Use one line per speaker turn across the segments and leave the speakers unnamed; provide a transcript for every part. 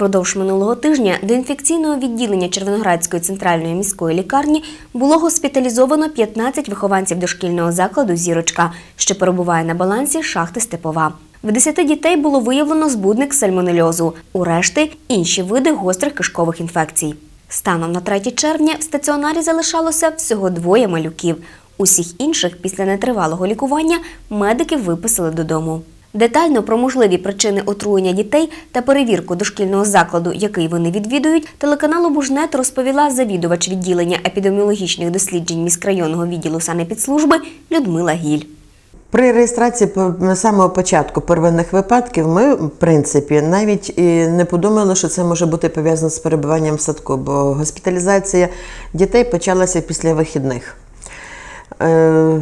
Впродовж минулого тижня до інфекційного відділення Червоноградської центральної міської лікарні було госпіталізовано 15 вихованців дошкільного закладу Зірочка, що перебуває на балансі шахти Степова. В 10 дітей було виявлено збудник сальмонельозу, у решти інші види гострих кишкових інфекцій. Станом на 3 червня в стаціонарі залишалося всього двоє малюків. Усіх інших після нетривалого лікування медики виписали додому. Детально про можливі причини отруєння дітей та перевірку дошкільного закладу, який вони відвідують, телеканалу Бужнет розповіла завідувач відділення епідеміологічних досліджень міськрайонного відділу санепідслужби Людмила Гіль.
При реєстрації самого початку первинних випадків ми, в принципі, навіть і не подумали, що це може бути пов'язано з перебуванням в садку, бо госпіталізація дітей почалася після вихідних. Е,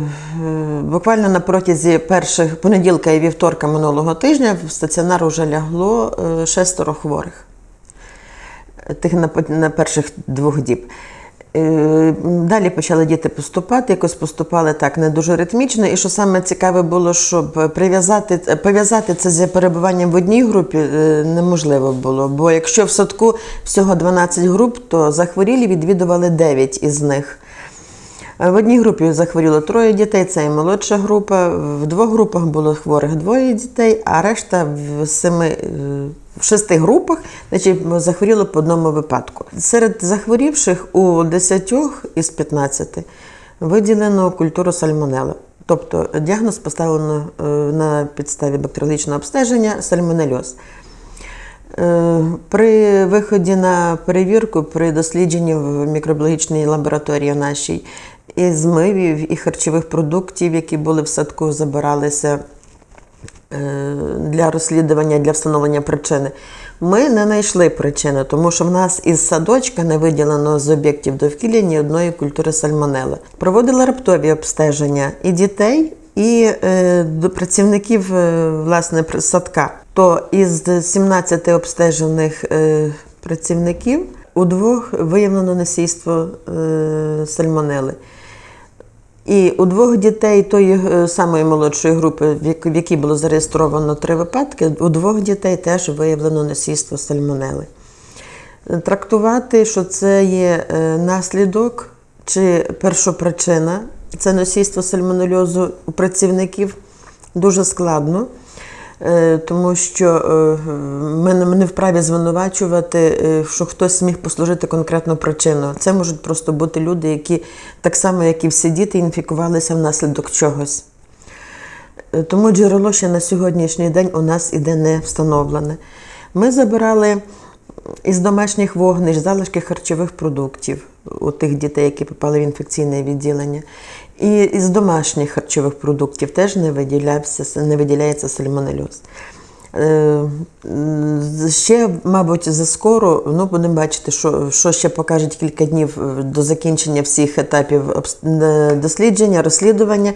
Буквально на протязі перших понеділка і вівторка минулого тижня в стаціонар вже лягло е, шестеро хворих тих на, перших двох діб. Е, Далі почали діти поступати, якось поступали так не дуже ритмічно. І що саме цікаве було, щоб прив'язати пов'язати це з перебуванням в одній групі неможливо було. Бо якщо в садку всього 12 груп, то захворілі відвідували 9 із них. В одній групі захворіло троє дітей, це і молодша група. В двох групах було хворих двоє дітей, а решта в семи е, в шести групах значить, захворіло по одному випадку. Серед захворівших у 10 із 15 виділено культуру сальмонелла. Тобто діагноз поставлено е, на підставі бактеріологічного обстеження сальмонельоз. Е, При виході на перевірку, при дослідженні в мікробіологічній лабораторії нашій, і змивів, і харчових продуктів, які були в садку, забиралися е, для розслідування, для встановлення причини. Ми не знайшли причини, тому що в нас із садочка не виділено з об'єктів довкілля ні одної культури сальмонели. Проводили раптові обстеження і дітей, і е, до працівників е, власне садка. То із 17 обстежених е, працівників у двох виявлено насильство е, сальмонели. І у двох дітей тої е, самої молодшої групи, в якій було зареєстровано три випадки, у двох дітей теж виявлено насійство сальмонели. Трактувати, що це є е, наслідок чи першопричина, це носійство сальмонельозу у працівників дуже складно. Е, Тому що е, ми не- вправі звинувачувати, е, що хтось міг послужити конкретну причину. Це можуть просто бути люди, які так само, як і всі діти, інфікувалися внаслідок чогось. Тому джерело ще на сьогоднішній день у нас іде не встановлене. Ми забирали із домашніх вогнищ залишки харчових продуктів у тих дітей, які попали в інфекційне відділення. І із домашніх харчових продуктів теж не виділявся, не виділяється сальмонельоз. Е, Ще, мабуть, заскоро ну, будемо бачити, що, що ще покажуть кілька днів е, до закінчення всіх етапів е, дослідження, розслідування,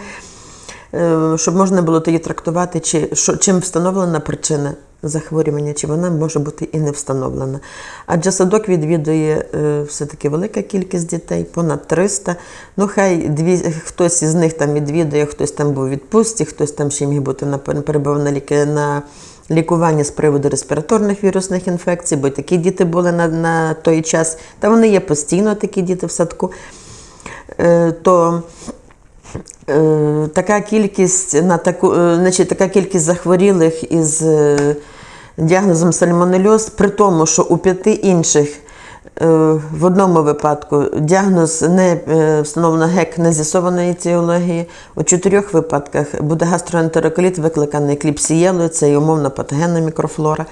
щоб можна було тоді трактувати, чи, що, чим встановлена причина захворювання, чи вона може бути і не встановлена. Адже садок відвідує е, все-таки велика кількість дітей, понад 300. Ну, хай дві, хтось із них там відвідує, хтось там був у відпустці, хтось там ще міг бути на перебував на, ліки, на лікуванні з приводу респіраторних вірусних інфекцій, бо такі діти були на, на той час. Та вони є постійно такі діти в садку. Е, то Е, така кількість на таку, е, значить, така кількість захворілих із е, діагнозом сальмонельоз, при тому, що у п'яти інших е, в одному випадку діагноз не е, встановлено гек не з'ясованої етіології, у чотирьох випадках буде гастроентероколіт, викликаний кліпсієлою, це і умовно патогенна мікрофлора.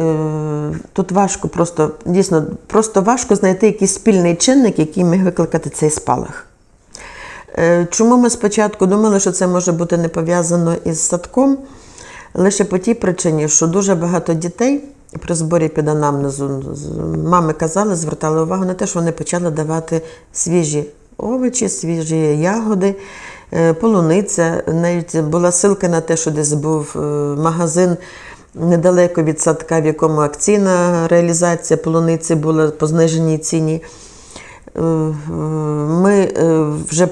Е, Тут важко просто дійсно просто важко знайти якийсь спільний чинник, який міг викликати цей спалах. Е, Чому ми спочатку думали, що це може бути не пов'язано із садком? Лише по тій причині, що дуже багато дітей при зборі під анамнезу мами казали, звертали увагу на те, що вони почали давати свіжі овочі, свіжі ягоди, е, полуниця. Навіть була ссылка на те, що десь був е, магазин недалеко від садка, в якому акційна реалізація полуниці була по зниженій ціні. Е, ми е, вже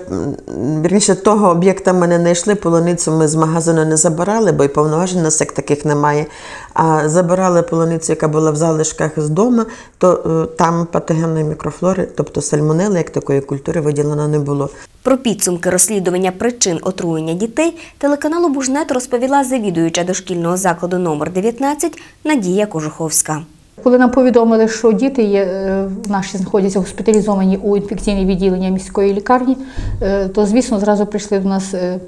вірніше того об'єкта ми не знайшли, полуницю ми з магазину не забирали, бо й повноважень нас як таких немає. А забирали полуницю, яка була в залишках з дому, то е, там патогенної мікрофлори, тобто сальмонели, як такої культури, виділено не було.
Про підсумки розслідування причин отруєння дітей телеканалу Бужнет розповіла завідуюча дошкільного закладу номер 19 Надія Кожуховська.
Коли нам повідомили, що діти є, е, наші знаходяться госпіталізовані у інфекційне відділення міської лікарні, е, то звісно зразу прийшли до нас е,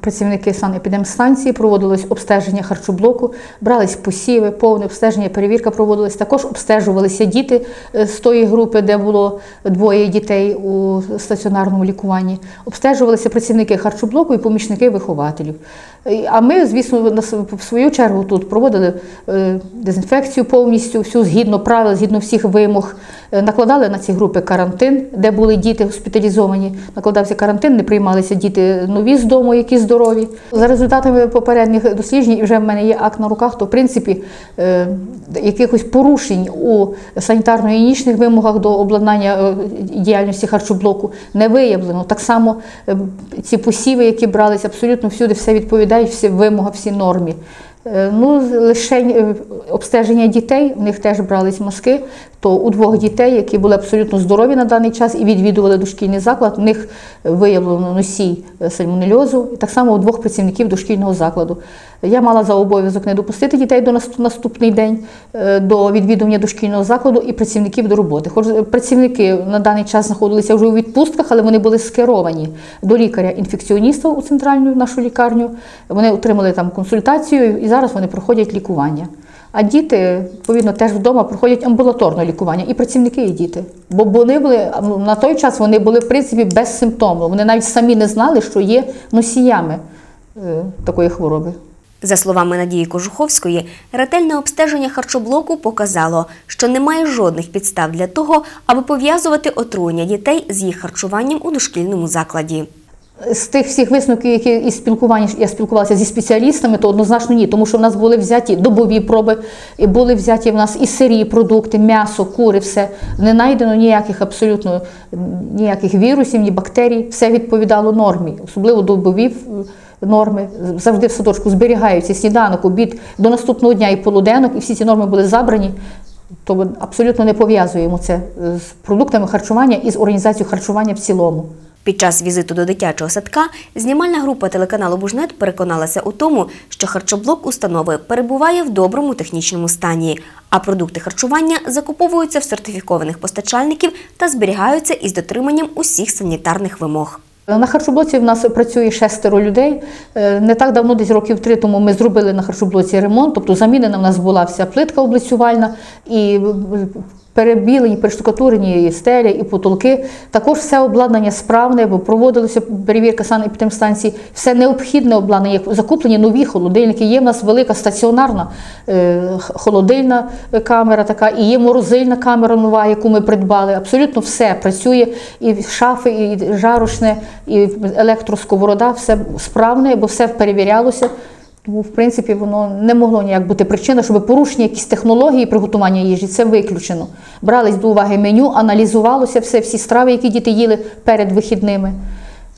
працівники санепідемстанції, проводилось обстеження харчоблоку, брались посіви, повне обстеження, перевірка проводилась. Також обстежувалися діти е, з тої групи, де було двоє дітей у стаціонарному лікуванні. Обстежувалися працівники харчоблоку і помічники вихователів. Е, А ми, звісно, в свою чергу тут проводили е, дезінфекцію повністю, всю згідно правил, згідно всіх вимог. Е, Накладали на ці групи карантин, де були діти госпіталізовані. Накладався карантин, не приймалися діти нові з дому, які здорові. За результатами попередніх досліджень, вже в мене є акт на руках, то в принципі е, якихось порушень у санітарно-гігієнічних вимогах до обладнання е, діяльності харчоблоку не виявлено. Так само ці посіви, які бралися, абсолютно всюди все відповідають, всі вимога, всі нормі. Ну, лише обстеження дітей, в них теж брались маски, то у двох дітей, які були абсолютно здорові на даний час і відвідували дошкільний заклад, в них виявлено носій е, сальмонельозу, і так само у двох працівників дошкільного закладу. Я мала за обов'язок не допустити дітей до наступний день е, до відвідування дошкільного закладу і працівників до роботи. Хоч е, працівники на даний час знаходилися вже у відпустках, але вони були скеровані до лікаря-інфекціоніста у центральну нашу лікарню. Вони отримали там консультацію і зараз вони проходять лікування. А діти, відповідно, теж вдома проходять амбулаторне лікування, і працівники, і діти. Бо вони були на той час вони були в принципі безсимптомно. Вони навіть самі не знали, що є носіями е, такої хвороби.
За словами Надії Кожуховської, ретельне обстеження харчоблоку показало, що немає жодних підстав для того, аби пов'язувати отруєння дітей з їх харчуванням у дошкільному закладі.
З тих всіх висновків, які із спілкування я спілкувалася зі спеціалістами, то однозначно ні, тому що в нас були взяті добові проби, і були взяті в нас і сирі продукти, м'ясо, кури, все не знайдено ніяких абсолютно ніяких вірусів, ні бактерій. Все відповідало нормі, особливо добові е, норми. Завжди в садочку зберігаються сніданок, обід до наступного дня і полуденок, і всі ці норми були забрані. То ми абсолютно не пов'язуємо це з продуктами харчування і з організацією харчування в цілому.
Під час візиту до дитячого садка знімальна група телеканалу Бужнет переконалася у тому, що харчоблок установи перебуває в доброму технічному стані, а продукти харчування закуповуються в сертифікованих постачальників та зберігаються із дотриманням усіх санітарних вимог.
На харчоблоці в нас працює шестеро людей. Е, Не так давно, десь років три тому, ми зробили на харчоблоці ремонт, тобто замінена в нас була вся плитка облицювальна і перебілені, перештукатурені і стеля, і потолки. Також все обладнання справне, бо проводилася перевірка санепідемстанції. Все необхідне обладнання, закуплені нові холодильники. Є в нас велика стаціонарна е, холодильна камера, така, і є морозильна камера нова, яку ми придбали. Абсолютно все працює. І шафи, і жарочне, і електросковорода, все справне, бо все перевірялося. Тому, в принципі, воно не могло ніяк бути причина, щоб порушення якісь технології приготування їжі, це виключено. Брались до уваги меню, аналізувалося все, всі страви, які діти їли перед вихідними.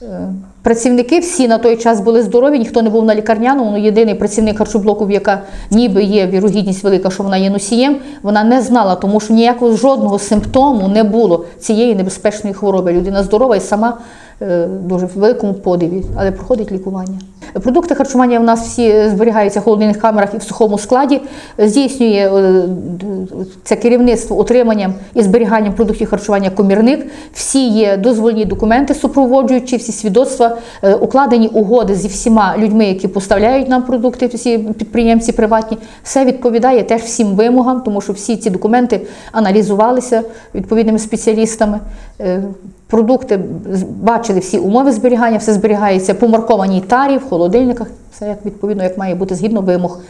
Е, Працівники всі на той час були здорові, ніхто не був на лікарняному. Ну, єдиний працівник харчоблоку, яка ніби є вірогідність велика, що вона є носієм, вона не знала, тому що ніякого жодного симптому не було цієї небезпечної хвороби. Людина здорова і сама е, дуже в великому подиві, але проходить лікування. Продукти харчування в нас всі зберігаються в холодильних камерах і в сухому складі. Здійснює е, це керівництво утриманням і зберіганням продуктів харчування комірник. Всі є дозвольні документи, супроводжуючі, всі свідоцтва, е, укладені угоди зі всіма людьми, які поставляють нам продукти, всі підприємці приватні. Все відповідає теж всім вимогам, тому що всі ці документи аналізувалися відповідними спеціалістами. Продукти бачили всі умови зберігання, все зберігається по маркованій тарі, в холодильниках, все як відповідно, як має бути згідно вимог.